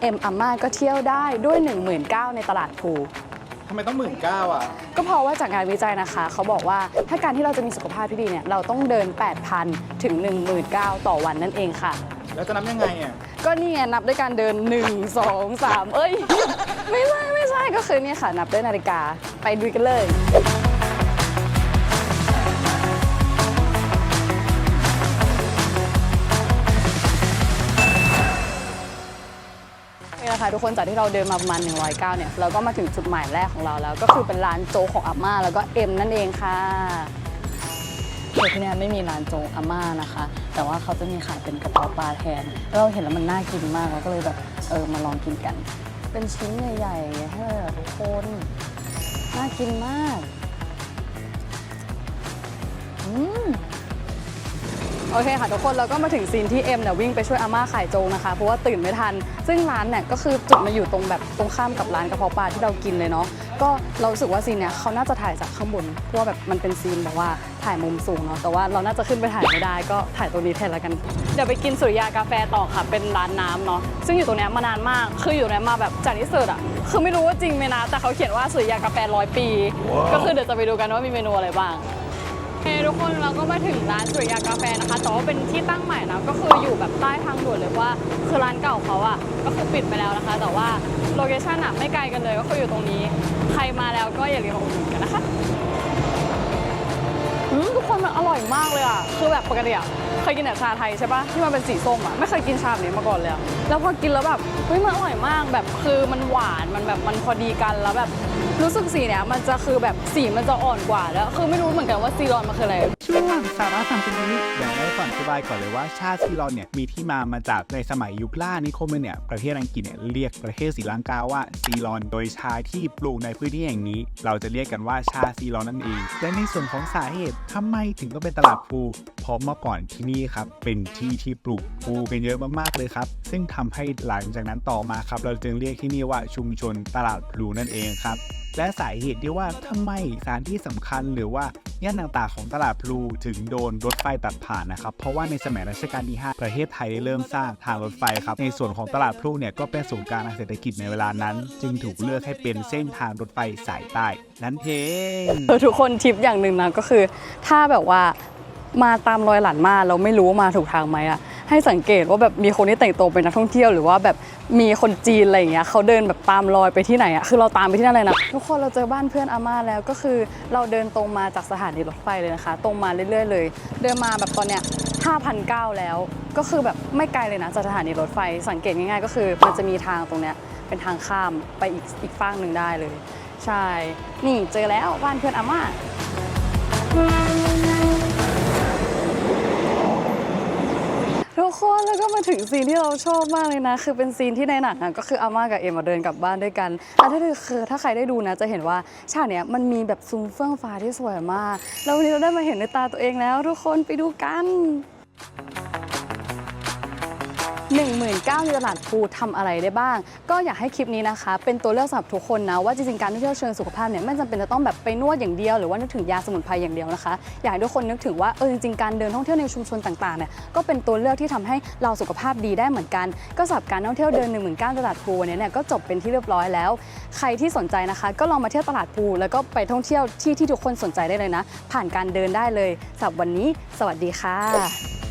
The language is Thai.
เอ็มอาม่าก็เที่ยวได้ด้วย 19,000 ในตลาดภูทำไมต้องหมื่นเก้าอะ ก็เพราะว่าจากงานวิจัยนะคะ เขาบอกว่าถ้าการที่เราจะมีสุขภาพที่ดีเนี่ยเราต้องเดิน 8,000 ถึง 19,000 ต่อวันนั่นเองค่ะ แล้วจะนับยังไงอะ ก็นี่ไงนับด้วยการเดิน 1 2 3 เอ้ย ไม่ใช่ไม่ใช่ก็คือเนี่ยค่ะ นับด้วยนาฬิกาไปดูกันเลย นี่แหละค่ะทุกคนจากที่เราเดินมาประมาณ 109 เนี่ย เราก็มาถึงจุดหมายแรกของเราแล้ว ก็คือเป็นร้านโจ๊กของอาม่าแล้วก็เอ็มนั่นเองค่ะแต่ที่นี่ไม่มีร้านโจ๊กอาม่านะคะ แต่ว่าเขาจะมีขายเป็นกระเพาะปลาแทนแล้วเราเห็นแล้วมันน่ากินมากเราก็เลยแบบเออมาลองกินกัน เป็นชิ้นใหญ่ๆให้เลยทุกคนน่ากินมากอืม โอเคค่ะทุกคนเราก็มาถึงซีนที่เอ็มเนี่ยวิ่งไปช่วยอาม่าขายโจ๊กนะคะ เพราะว่าตื่นไม่ทัน ซึ่งร้านเนี่ยก็คือจุดมาอยู่ตรงแบบตรงข้ามกับร้านกระเพาะปลาที่เรากินเลยเนาะก็เรารู้สึกว่าซีนเนี่ยเขาน่าจะถ่ายจากข้างบนเพราะว่าแบบมันเป็นซีนแบบว่าถ่ายมุมสูงเนาะแต่ว่าเราน่าจะขึ้นไปถ่ายไม่ได้ก็ถ่ายตรงนี้แทนแล้วกัน เดี๋ยวไปกินสุริยากาแฟต่อค่ะเป็นร้านน้ำเนาะซึ่งอยู่ตรงเนี้ยมานานมากคืออยู่ตรงเนี้ยมาแบบจากที่เสิร์ชอะคือไม่รู้ว่าจริงไหมนะแต่เขาเขียนว่าสุริยากาแฟร้อยปี ก็คือเดี๋ยวจะไปดูกันว่ามีเมนูอะไรบ้างโอ เคทุกคนเราก็มาถึงร้านสุริยากาแฟนะคะแต่ว่าเป็นที่ตั้งใหม่นะก็คืออยู่แบบใต้ทางด่วนเลยว่าคือร้านเก่าเขาอะก็คือปิดไปแล้วนะคะ แต่ว่าโลเคชั่นอะไม่ไกลกันเลยก็คืออยู่ตรงนี้ ใครมาแล้วก็อย่าลืมมาอุดหนุนกันนะคะทุกคน มันอร่อยมากเลยอะคือแบบปกติอะเคยกินแต่ชาไทยใช่ปะที่มันเป็นสีส้มอะไม่เคยกินชาแบบนี้มาก่อนเลยอะแล้วพอกินแล้วแบบ เฮ้ยมันอร่อยมาก แบบคือมันหวาน มันแบบมันพอดีกัน แล้วแบบรู้สึกสีเนี้ยมันจะคือแบบสีมันจะอ่อนกว่าแล้ว คือไม่รู้เหมือนกันว่าซีรอนมันคืออะไร ช่วงสาระสามสิบวิอย่างแรกก่อนอธิบายก่อนเลยว่าชาติซีรอนเนี่ยมีที่มามาจากในสมัยยุคล่านิคมเนี่ยประเทศอังกฤษเนี่ยเรียกประเทศศรีลังกาว่าซีรอน โดยชาที่ปลูกในพื้นที่แห่งนี้ เราจะเรียกกันว่าชาซีรอนนั่นเองและในส่วนของสาเหตุทำไมถึงต้องเป็นตลาดภู เพราะเมื่อก่อนที่นี่ครับเป็นที่ที่ปลูกภูกันเยอะมากๆเลยครับ ซึ่งทำให้หลังจากนั้นต่อมาครับ เราจึงเรียกที่นี่ว่าชุมชนตลาดพลูนั่นเองครับและสาเหตุที่ว่าทำไมสถานที่สำคัญหรือว่าย่านต่างๆของตลาดพลูถึงโดนรถไฟตัดผ่านนะครับ เพราะว่าในสมัยรัชกาลที่ 5 ประเทศไทยได้เริ่มสร้างทางรถไฟครับ ในส่วนของตลาดพลูเนี่ยก็เป็นศูนย์กลางทางเศรษฐกิจในเวลานั้น จึงถูกเลือกให้เป็นเส้นทางรถไฟสายใต้นั่นเองเออทุกคนทิปอย่างหนึ่งนะก็คือ ถ้าแบบว่า มาตามรอยหลานมาเราไม่รู้ว่ามาถูกทางไหมอะให้สังเกตว่าแบบมีคนที่แต่งตัวเป็นนักท่องเที่ยวหรือว่าแบบมีคนจีนอะไรอย่างเงี้ยเขาเดินแบบตามรอยไปที่ไหนอะคือเราตามไปที่นั่นเลยนะทุกคนเราเจอบ้านเพื่อนอาม่าแล้วก็คือเราเดินตรงมาจากสถานีรถไฟเลยนะคะ ตรงมาเรื่อยๆเลย เดินมาแบบตอนเนี้ย5,009แล้ว ก็คือแบบไม่ไกลเลยนะจากสถานีรถไฟสังเกตง่ายๆ ก็คือมันจะมีทางตรงเนี้ยเป็นทางข้ามไปอีกอีกฝั่งหนึ่งได้เลย ใช่ นี่เจอแล้วบ้านเพื่อนอาม่า คนแล้วก็มาถึงซีนที่เราชอบมากเลยนะ คือเป็นซีนที่ในหนังอะก็คืออาม่ากับเอ็มมาเดินกลับบ้านด้วยกันแล้วถ้าคือถ้าใครได้ดูนะ จะเห็นว่าฉากเนี้ยมันมีแบบซุ้มเฟื่องฟ้าที่สวยมาก แล้ววันนี้เราได้มาเห็นในตาตัวเองแล้ว ทุกคนไปดูกัน 1 9 0 0 0ในตลาดภูทำอะไรได้บ้าง ก็อยากให้คลิปนี้นะคะ เป็นตัวเลือกสำหรับทุกคนนะ ว่าจริงๆการท่องเที่ยวเชิงสุขภาพเนี่ยไม่จำเป็นจะต้องแบบไปนวดอย่างเดียว หรือว่านึกถึงยาสมุนไพรอย่างเดียวนะคะ อยากให้ทุกคนนึกถึงว่าเออจริงๆการเดินท่องเที่ยวในชุมชนต่างๆเนี่ยก็เป็นตัวเลือกที่ทำให้เราสุขภาพดีได้เหมือนกัน ก็สำหรับการท่องเที่ยวเดิน 1 9 0 0 0ตลาดภูวันนี้เนี่ยก็จบเป็นที่เรียบร้อยแล้ว ใครที่สนใจนะคะ ก็ลองมาเที่ยวตลาดภูแล้วก็ไปท่องเที่ยวที่ที่ทุกคนสนใจได้เลยนะ ผ่านการเดินได้เลยสำหรับวันนี้ สวัสดีค่ะ